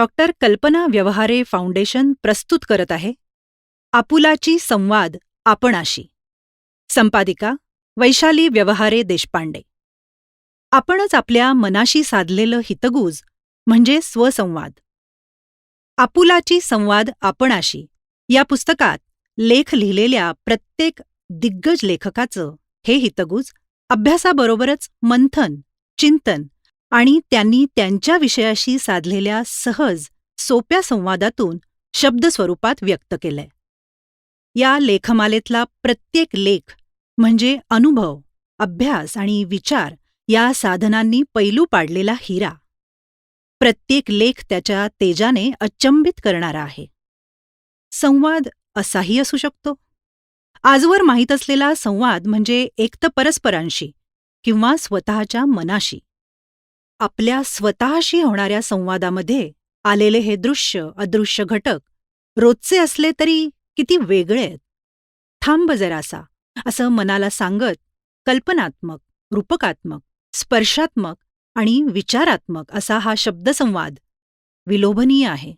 Doctor कल्पना Vyavahare foundation प्रस्तुत करत आहे. आपुलाची संवाद आपणाशी. संपादिका वैशाली व्यवहारे देशपांडे. आपणच आपल्या मनाशी साधलेलं हितगुज म्हणजे स्वसंवाद. आपुलाची संवाद आपणाशी या पुस्तकात लेख लिहिलेल्या प्रत्येक दिग्गज लेखकाचं हे हितगुज अभ्यासाबरोबरच मंथन चिंतन आणि त्यांनी त्यांच्या विषयाशी साधलेल्या सहज सोप्या संवादातून शब्दस्वरूपात व्यक्त केलंय. या लेखमालेतला प्रत्येक लेख म्हणजे अनुभव अभ्यास आणि विचार या साधनांनी पैलू पाडलेला हिरा. प्रत्येक लेख त्याच्या तेजाने अचंबित करणारा आहे. संवाद असाही असू शकतो. आजवर माहीत असलेला संवाद म्हणजे एकतर परस्परांशी किंवा स्वतःच्या मनाशी. आपल्या स्वतःशी होणाऱ्या संवादामध्ये आलेले हे दृश्य अदृश्य घटक रोजचे असले तरी किती वेगळे आहेत. थांब जरासा असं मनाला सांगत कल्पनात्मक रूपकात्मक स्पर्शात्मक आणि विचारात्मक असा हा शब्दसंवाद विलोभनीय आहे.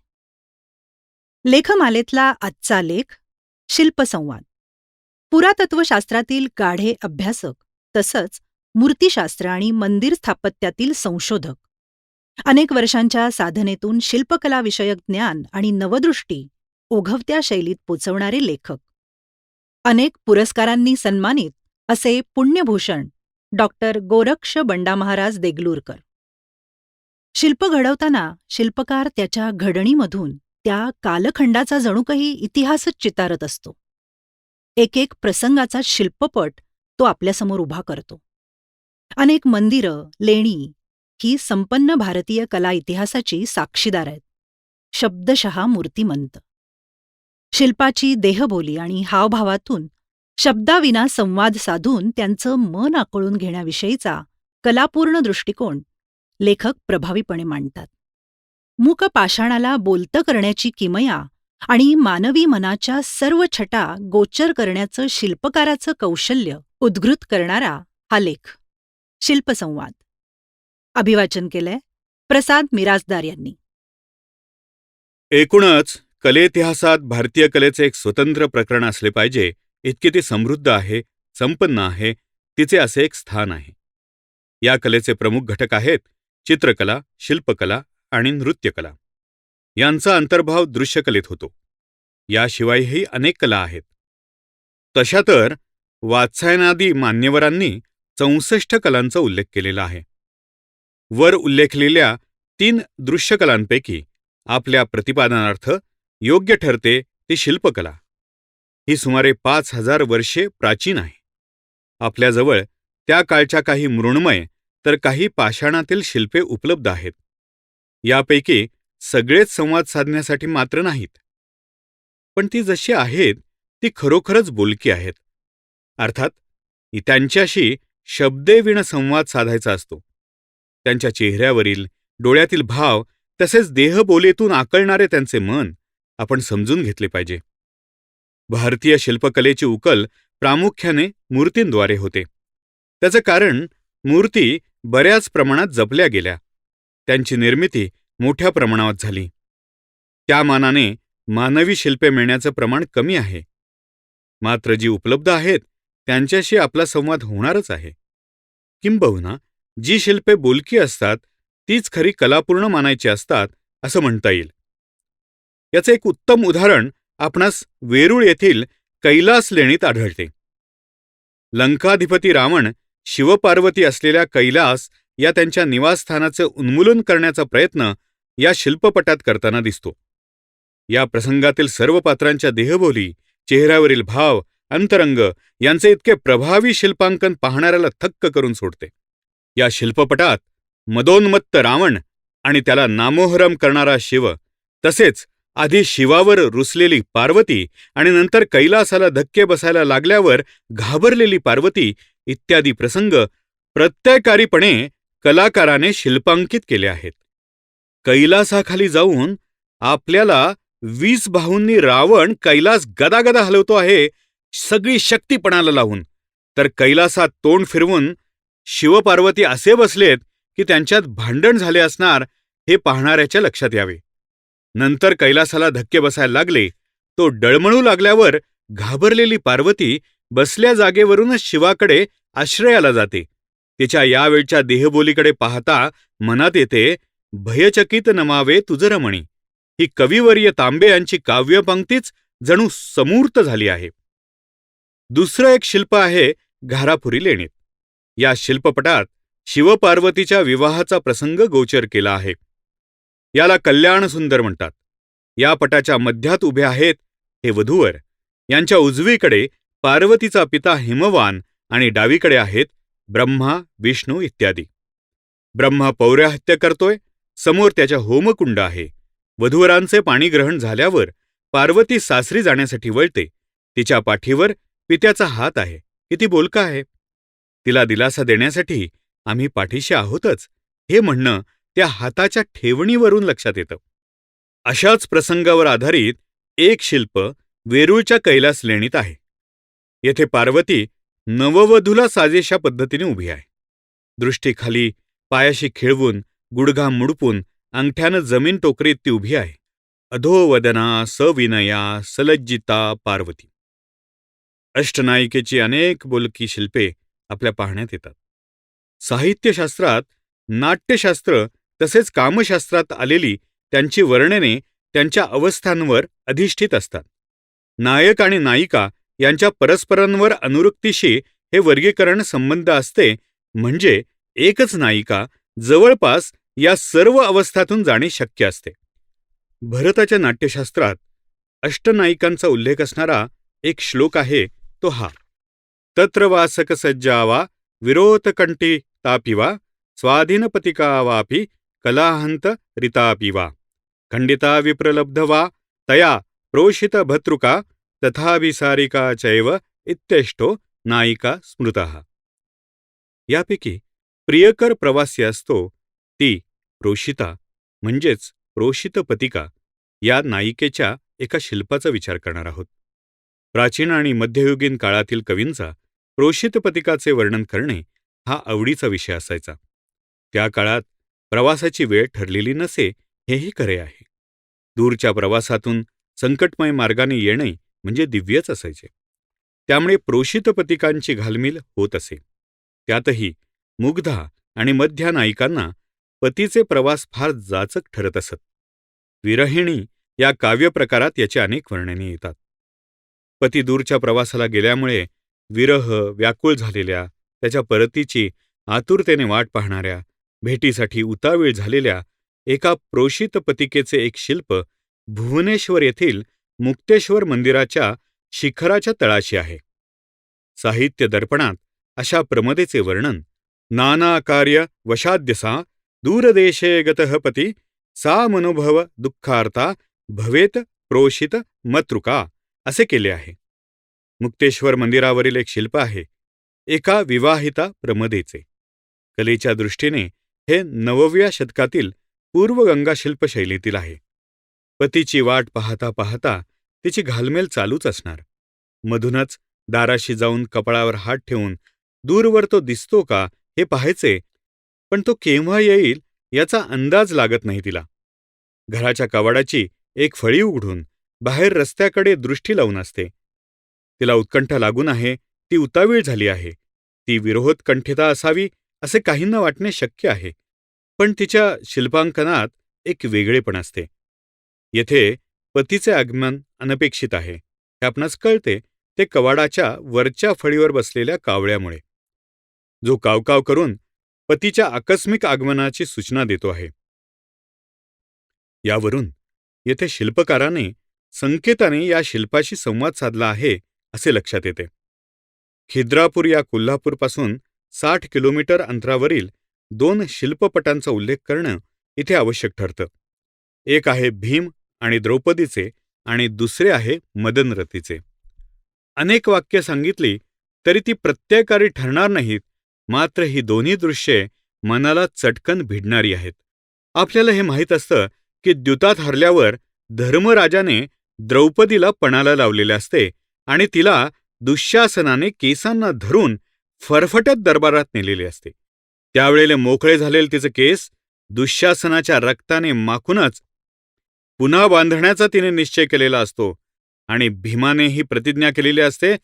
लेखमालेतला आजचा लेख शिल्पसंवाद. पुरातत्वशास्त्रातील गाढे अभ्यासक तसंच मूर्तिशास्त्र आणि मंदिर स्थापत्यातील संशोधक. अनेक वर्षांच्या साधनेतून शिल्पकलाविषयक ज्ञान आणि नवदृष्टी ओघवत्या शैलीत पोचवणारे लेखक. अनेक पुरस्कारांनी सन्मानित असे पुण्यभूषण डॉक्टर गोरक्ष बंडामहाराज देगलूरकर. शिल्प घडवताना शिल्पकार त्याच्या घडणीमधून त्या कालखंडाचा जणू काही इतिहासच चितारत असतो. एक एक प्रसंगाचा शिल्पपट तो आपल्यासमोर उभा करतो. अनेक मंदिरं लेणी ही संपन्न भारतीय कला इतिहासाची साक्षीदार आहेत. शब्दशहा मूर्तिमंत. शिल्पाची देहबोली आणि हावभावातून शब्दाविना संवाद साधून त्यांचं मन आकळून घेण्याविषयीचा कलापूर्ण दृष्टिकोन लेखक प्रभावीपणे मांडतात. मूक पाषाणाला बोलतं करण्याची किमया आणि मानवी मनाच्या सर्व छटा गोचर करण्याचं शिल्पकाराचं कौशल्य उद्घृत करणारा हा लेख. शिल्पसंवाद. अभिवाचन केलंय प्रसाद मिराजदार यांनी. एकूणच कलेतिहासात भारतीय कलेचे एक स्वतंत्र प्रकरण असले पाहिजे इतके ती समृद्ध आहे संपन्न आहे तिचे असे एक स्थान आहे. या कलेचे प्रमुख घटक आहेत चित्रकला शिल्पकला आणि नृत्यकला. यांचा अंतर्भाव दृश्यकलेत होतो. याशिवायही अनेक कला आहेत. तशा तर वात्सायनादी मान्यवरांनी चौसष्ट कलांचा उल्लेख केलेला आहे. वर उल्लेखलेल्या तीन दृश्यकलांपैकी आपल्या प्रतिपादनार्थ योग्य ठरते ती शिल्पकला. ही सुमारे पाच हजार वर्षे प्राचीन आहे. आपल्याजवळ त्या काळच्या काही मृण्मय तर काही पाषाणातील शिल्पे उपलब्ध आहेत. यापैकी सगळेच संवाद साधण्यासाठी मात्र नाहीत. पण ती जशी आहेत ती खरोखरच बोलकी आहेत. अर्थात त्यांच्याशी शब्देविण संवाद साधायचा असतो. त्यांच्या चेहऱ्यावरील डोळ्यातील भाव तसेच देहबोलीतून आकळणारे त्यांचे मन आपण समजून घेतले पाहिजे. भारतीय शिल्पकलेची उकल प्रामुख्याने मूर्तींद्वारे होते. त्याचं कारण मूर्ती बऱ्याच प्रमाणात जपल्या गेल्या. त्यांची निर्मिती मोठ्या प्रमाणात झाली. त्या मानाने मानवी शिल्पे मिळण्याचं प्रमाण कमी आहे. मात्र जी उपलब्ध आहेत त्यांच्याशी आपला संवाद होणारच आहे. किंबहुना जी शिल्पे बोलकी असतात तीच खरी कलापूर्ण मानायची असतात असं म्हणता येईल. याचं एक उत्तम उदाहरण आपणास वेरूळ येथील कैलास लेणीत आढळते. लंकाधिपती रावण शिवपार्वती असलेल्या कैलास या त्यांच्या निवासस्थानाचं उन्मूलन करण्याचा प्रयत्न या शिल्पपटात करताना दिसतो. या प्रसंगातील सर्व पात्रांच्या देहबोली चेहऱ्यावरील भाव अंतरंग यांचे इतके प्रभावी शिल्पांकन पाहणाऱ्याला थक्क करून सोडते. या शिल्पपटात मदोन्मत्त रावण आणि त्याला नामोहरम करणारा शिव तसेच आधी शिवावर रुसलेली पार्वती आणि नंतर कैलासाला धक्के बसायला लागल्यावर घाबरलेली पार्वती इत्यादी प्रसंग प्रत्ययकारीपणे कलाकाराने शिल्पांकित केले आहेत. कैलासाखाली जाऊन आपल्याला वीस भाऊंनी रावण कैलास गदागदा हलवतो आहे सगळी शक्ती पणाला लावून. तर कैलासात तोंड फिरवून शिवपार्वती असे बसलेत की त्यांच्यात भांडण झाले असणार हे पाहणाऱ्याच्या लक्षात यावे. नंतर कैलासाला धक्के बसायला लागले. तो डळमळू लागल्यावर घाबरलेली पार्वती बसल्या जागेवरूनच शिवाकडे आश्रयाला जाते. तिच्या यावेळच्या देहबोलीकडे पाहता मनात येते भयचकित नमावे तुझ रमणी. ही कविवर्य तांबे यांची काव्यपंक्तीच जणू समूर्त झाली आहे. दुसरं एक शिल्प आहे घारापुरी लेणीत. या शिल्पपटात शिवपार्वतीच्या विवाहाचा प्रसंग गोचर केला आहे. याला कल्याण सुंदर म्हणतात. या पटाच्या मध्यात उभे आहेत हे वधूवर. यांच्या उजवीकडे पार्वतीचा पिता हिमवान आणि डावीकडे आहेत ब्रह्मा विष्णू इत्यादी. ब्रह्मा पौर्याहत्य करतोय समोर त्याच्या होमकुंड आहे. वधूवरांचे पाणीग्रहण झाल्यावर पार्वती सासरी जाण्यासाठी वळते. तिच्या पाठीवर पित्याचा हात आहे. किती बोलका आहे. तिला दिलासा देण्यासाठी आम्ही पाठीशी आहोतच. हे म्हणणं त्या हाताच्या ठेवणीवरून लक्षात येतं. अशाच प्रसंगावर आधारित एक शिल्प वेरूळच्या कैलास लेणीत आहे. येथे पार्वती नववधूला साजेशा पद्धतीने उभी आहे. दृष्टीखाली पायाशी खिळवून गुडघा मुडपून अंगठ्यानं जमीन टोकरीत ती उभी आहे. अधोवदना सविनया सलज्जिता पार्वती. अष्टनायिकेची अनेक बोलकी शिल्पे आपल्या पाहण्यात येतात. साहित्यशास्त्रात नाट्यशास्त्र तसेच कामशास्त्रात आलेली त्यांची वर्णने त्यांच्या अवस्थांवर अधिष्ठित असतात. नायक आणि नायिका यांच्या परस्परांवर अनुरक्तीशी हे वर्गीकरण संबंध असते म्हणजे एकच नायिका जवळपास या सर्व अवस्थातून जाणे शक्य असते. भरताच्या नाट्यशास्त्रात अष्टनायिकांचा उल्लेख असणारा एक श्लोक आहे तो हा तत्र वासक सज्जावा विरोतकंटी तापिवा स्वाधीनपतिका वापि कलाहंत रितापिवा। खंडिता विप्रलब्ध वा तया प्रोषित भतृका तथाभिसारिका चैव इत्यष्टो नायिका स्मृतः। यापैकी प्रियकर प्रवासी असतो ती प्रोषिता म्हणजेच प्रोषित पतिका या नायिकेच्या एका शिल्पाचा विचार करणार आहोत। प्राचीन आणि मध्ययुगीन काळातील कवींचा प्रोषित पतिकाचे वर्णन करणे हा आवडीचा विषय असायचा. त्या काळात प्रवासाची वेळ ठरलेली नसे हेही खरे आहे. दूरच्या प्रवासातून संकटमय मार्गाने येणे म्हणजे दिव्यच असायचे. त्यामुळे प्रोषित पतिकांची घालमील होत असे. त्यातही मुग्धा आणि मध्या नायिकांना पतीचे प्रवास फार जाचक ठरत असत. विरहिणी या काव्यप्रकारात याची अनेक वर्णने येतात. पती दूरच्या प्रवासाला गेल्यामुळे विरह व्याकुळ झालेल्या त्याच्या परतीची आतुरतेने वाट पाहणाऱ्या भेटीसाठी उतावीळ झालेल्या एका प्रोषित पतिकेचे एक शिल्प भुवनेश्वर येथील मुक्तेश्वर मंदिराच्या शिखराच्या तळाशी आहे. साहित्य दर्पणात अशा प्रमदेचे वर्णन नाना कार्य वशाद्यसा दूरदेशे गतः पती सा मनोभव दुःखार्ता भवेत प्रोषित मतृका असे केले आहे. मुक्तेश्वर मंदिरावरील एक शिल्प आहे. एका विवाहिता प्रमदेचे. कलेच्या दृष्टीने हे नवव्या शतकातील पूर्वगंगा शिल्पशैलीतील आहे. पतीची वाट पाहता पाहता तिची घालमेल चालूच असणार. मधूनच दाराशी जाऊन कपाळावर हात ठेवून दूरवर तो दिसतो का हे पाहायचे पण तो केव्हा येईल याचा अंदाज लागत नाही तिला. घराच्या कवाडाची एक फळी उघडून बाहेर रस्त्याकडे दृष्टी लावून असते. तिला उत्कंठा लागून आहे ती उतावीळ झाली आहे. ती विरोहोत्कंठिता असावी असे काहींना वाटणे शक्य आहे. पण तिच्या शिल्पांकनात एक वेगळेपण असते. येथे पतीचे आगमन अनपेक्षित आहे. हे आपणास कळते ते कवाडाच्या वरच्या फळीवर बसलेल्या कावळ्यामुळे. जो कावकाव करून पतीच्या आकस्मिक आगमनाची सूचना देतो आहे. यावरून येथे शिल्पकाराने संकेताने या शिल्पाशी संवाद साधला आहे असे लक्षात येते. खिद्रापूर या कोल्हापूरपासून साठ किलोमीटर अंतरावरील दोन शिल्पपटांचा उल्लेख करणं इथे आवश्यक ठरतं. एक आहे भीम आणि द्रौपदीचे आणि दुसरे आहे मदनरतीचे अनेक वाक्य सांगितली तरी ती प्रत्ययकारी ठरणार नाहीत मात्र ही दोन्ही दृश्ये मनाला चटकन भिडणारी आहेत. आपल्याला हे माहीत असतं की द्युतात हरल्यावर धर्मराजाने द्रौपदीला पणाला लावलेले असते आणि तिला दुःशासनाने केसांना धरून फरफट्यात दरबारात नेलेले असते. त्यावेळेले मोकळे झालेले तिचे केस दुःशासनाच्या रक्ताने माखूनच पुन्हा बांधण्याचा तिने निश्चय केलेला असतो आणि भीमाने ही प्रतिज्ञा केलेली असते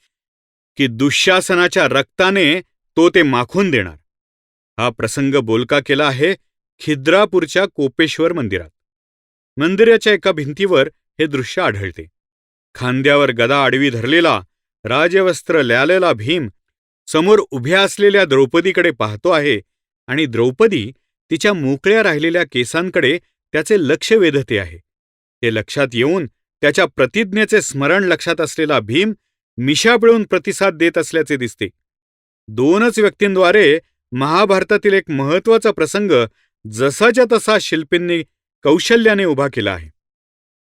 की दुःशासनाच्या रक्ताने तो ते माखून देणार. हा प्रसंग बोलका केला आहे खिद्रापूरच्या कोपेश्वर मंदिरात. मंदिराच्या एका भिंतीवर हे दृश्य आढळते. खांद्यावर गदा आडवी धरलेला राजवस्त्र ल्यालेला भीम समोर उभ्या असलेल्या द्रौपदीकडे पाहतो आहे आणि द्रौपदी तिच्या मोकळ्या राहिलेल्या केसांकडे त्याचे लक्ष वेधते आहे. ते लक्षात येऊन त्याच्या प्रतिज्ञेचे स्मरण लक्षात असलेला भीम मिशा पिळून प्रतिसाद देत असल्याचे दिसते. दोनच व्यक्तींद्वारे महाभारतातील एक महत्त्वाचा प्रसंग जसाच्या तसा शिल्पींनी कौशल्याने उभा केला आहे.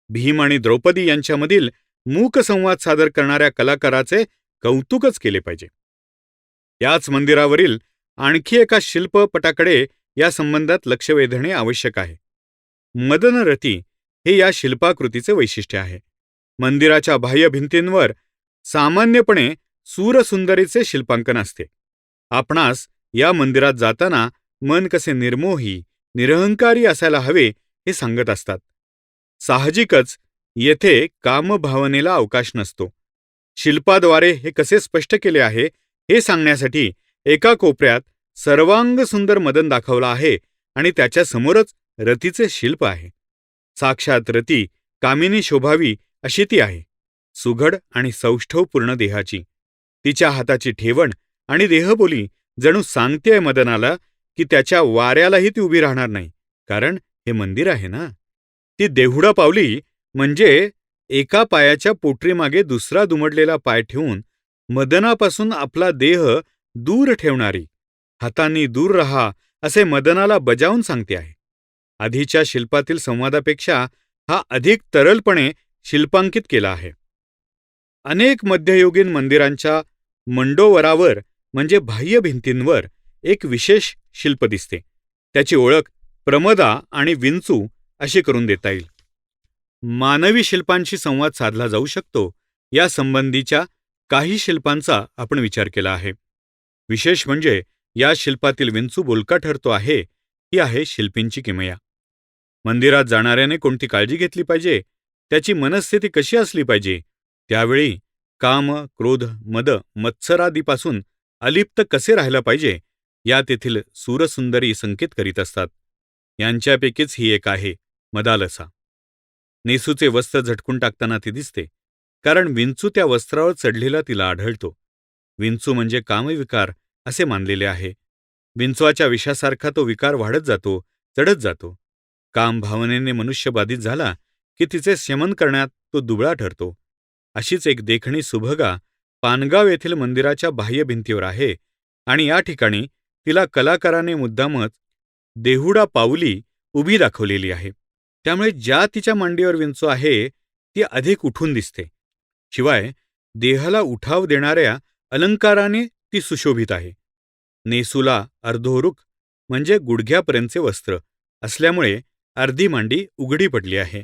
भीम आणि द्रौपदी यांच्यामधील मूक संवाद सादर करणाऱ्या कलाकाराचे कौतुकच केले पाहिजे. याच मंदिरावरील आणखी एका शिल्पपटाकडे या संबंधात लक्ष वेधणे आवश्यक आहे. मदनरथी हे या शिल्पाकृतीचे वैशिष्ट्य आहे. मंदिराच्या बाह्य भिंतींवर सामान्यपणे सूरसुंदरीचे शिल्पांकन असते. आपणास या मंदिरात जाताना मन कसे निर्मोही निरहंकारी असायला हवे हे सांगत असतात. साहजिकच येथे कामभावनेला अवकाश नसतो. शिल्पाद्वारे हे कसे स्पष्ट केले आहे हे सांगण्यासाठी एका कोपऱ्यात सर्वांग सुंदर मदन दाखवला आहे आणि त्याच्या समोरच रतीचे शिल्प आहे. साक्षात रती कामिनी शोभावी अशी ती आहे सुघड आणि सौष्ठवपूर्ण देहाची. तिच्या हाताची ठेवण आणि देहबोली जणू सांगतेय मदनाला की त्याच्या वाऱ्यालाही ती उभी राहणार नाही कारण हे मंदिर आहे ना? ती देहुडा पावली म्हणजे एका पायाच्या पोटरीमागे दुसरा दुमडलेला पाय ठेवून मदनापासून आपला देह दूर ठेवणारी हातांनी दूर रहा असे मदनाला बजावून सांगते आहे. आधीच्या शिल्पातील संवादापेक्षा हा अधिक तरलपणे शिल्पांकित केला आहे. अनेक मध्ययुगीन मंदिरांच्या मंडोवरावर म्हणजे बाह्य भिंतींवर एक विशेष शिल्प दिसते. त्याची ओळख प्रमदा आणि विंचू अशी करून देता येईल. मानवी शिल्पांशी संवाद साधला जाऊ शकतो या संबंधीच्या काही शिल्पांचा आपण विचार केला आहे. विशेष म्हणजे या शिल्पातील विंचू बोलका ठरतो आहे ही आहे शिल्पींची किमया. मंदिरात जाणाऱ्याने कोणती काळजी घेतली पाहिजे? त्याची मनस्थिती कशी असली पाहिजे? त्यावेळी काम क्रोध मद मत्सरादीपासून अलिप्त कसे राहायला पाहिजे? या तेथील सूरसुंदरी संकेत करीत असतात. यांच्यापैकीच ही एक आहे. मदालसा. नेसूचे वस्त्र झटकून टाकताना ती दिसते कारण विंचू त्या वस्त्रावर चढलेला तिला आढळतो. विंचू म्हणजे कामविकार असे मानलेले आहे. विंचवाच्या विषासारखा तो विकार वाढत जातो चढत जातो. काम भावनेने मनुष्य बाधित झाला की तिचे शमन करण्यात तो दुबळा ठरतो. अशीच एक देखणी सुभगा पानगाव येथील मंदिराच्या बाह्य भिंतीवर आहे आणि या ठिकाणी तिला कलाकाराने मुद्दामच देहुडा पावली उभी दाखवलेली आहे. त्यामुळे ज्या तिच्या मांडीवर विंचू आहे ती अधिक उठून दिसते. शिवाय देहाला उठाव देणाऱ्या अलंकाराने ती सुशोभित आहे. नेसूला अर्धोरुख म्हणजे गुडघ्यापर्यंतचे वस्त्र असल्यामुळे अर्धी मांडी उघडी पडली आहे.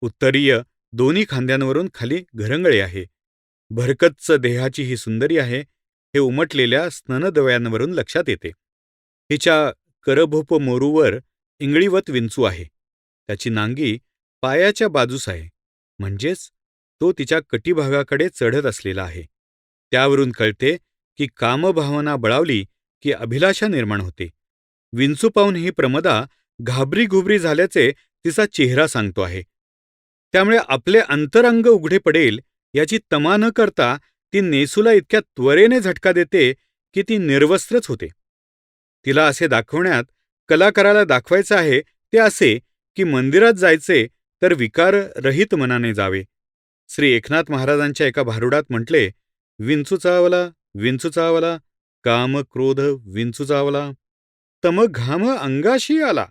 उत्तरीय दोन्ही खांद्यांवरून खाली घरंगळे आहे. भरकच्च देहाची ही सुंदरी आहे हे उमटलेल्या स्तनदवयांवरून लक्षात येते. हिच्या करभोप मोरूवर इंगळीवत विंचू आहे. त्याची नांगी पायाच्या बाजूस आहे. म्हणजेच तो तिच्या कटिभागाकडे चढत असलेला आहे. त्यावरून कळते की कामभावना बळावली की अभिलाषा निर्माण होते. विंचू पाहून ही प्रमदा घाबरीघुबरी झाल्याचे तिचा चेहरा सांगतो आहे. त्यामुळे आपले अंतरंग उघडे पडेल याची तमा न करता ती नेसूला इतक्या त्वरेने झटका देते की ती निर्वस्त्रच होते. तिला असे दाखवण्यात कलाकाराला दाखवायचं आहे ते असे की मंदिरात जायचे तर विकार रहित मनाने जावे. श्री एकनाथ महाराजांच्या एका भारुडात म्हटले विंचू चावला विंचू चावला काम क्रोध विंचू चावला. तम घाम अंगाशी आला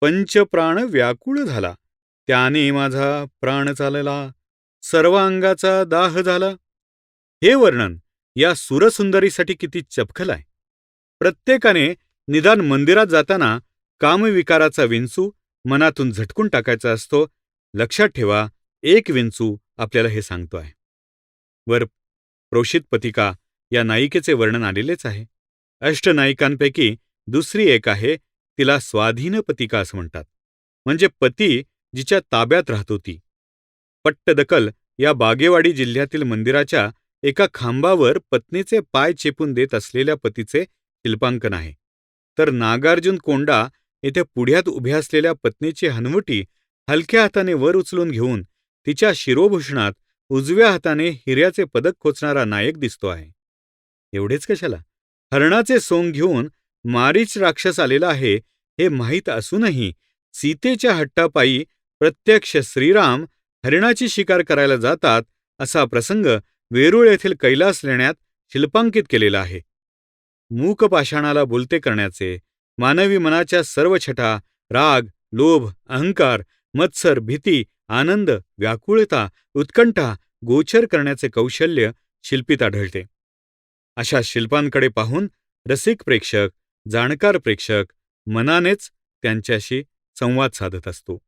पंचप्राण व्याकुळ झाला. त्याने माझा प्राण चालला सर्व अंगाचा दाह झाला. हे वर्णन या सुरसुंदरीसाठी किती चपखल आहे. प्रत्येकाने निदान मंदिरात जाताना कामविकाराचा विंचू मनातून झटकून टाकायचा असतो लक्षात ठेवा एक विंचू आपल्याला हे सांगतो आहे वर प्रोषित पतिका या नायिकेचे वर्णन आलेलेच आहे. अष्टनायिकांपैकी दुसरी एक आहे तिला स्वाधीन पतिका असं म्हणतात. म्हणजे पती जिच्या ताब्यात राहत होती. पट्टदकल या बागेवाडी जिल्ह्यातील मंदिराच्या एका खांबावर पत्नीचे पाय चेपून देत असलेल्या पतीचे शिल्पांकन आहे. तर नागार्जुन कोंडा येथे पुढ्यात उभ्या असलेल्या पत्नीची हनवटी हलक्या हाताने वर उचलून घेऊन तिच्या शिरोभूषणात उजव्या हाताने हिऱ्याचे पदक खोचणारा नायक दिसतो आहे. एवढेच कशाला? हरणाचे सोंग घेऊन मारीच राक्षस आलेला आहे हे माहीत असूनही सीतेच्या हट्टापायी प्रत्यक्ष श्रीराम हरिणाची शिकार करायला जातात असा प्रसंग वेरूळ येथील कैलास लेण्यात शिल्पांकित केलेला आहे. मूक पाषाणाला बोलते करण्याचे मानवी मनाच्या सर्व छटा राग लोभ अहंकार मत्सर भीती आनंद व्याकुळता उत्कंठा गोचर करण्याचे कौशल्य शिल्पीत आढळते अशा शिल्पांकडे पाहून रसिक प्रेक्षक जाणकार प्रेक्षक मनानेच त्यांच्याशी संवाद साधत असतो.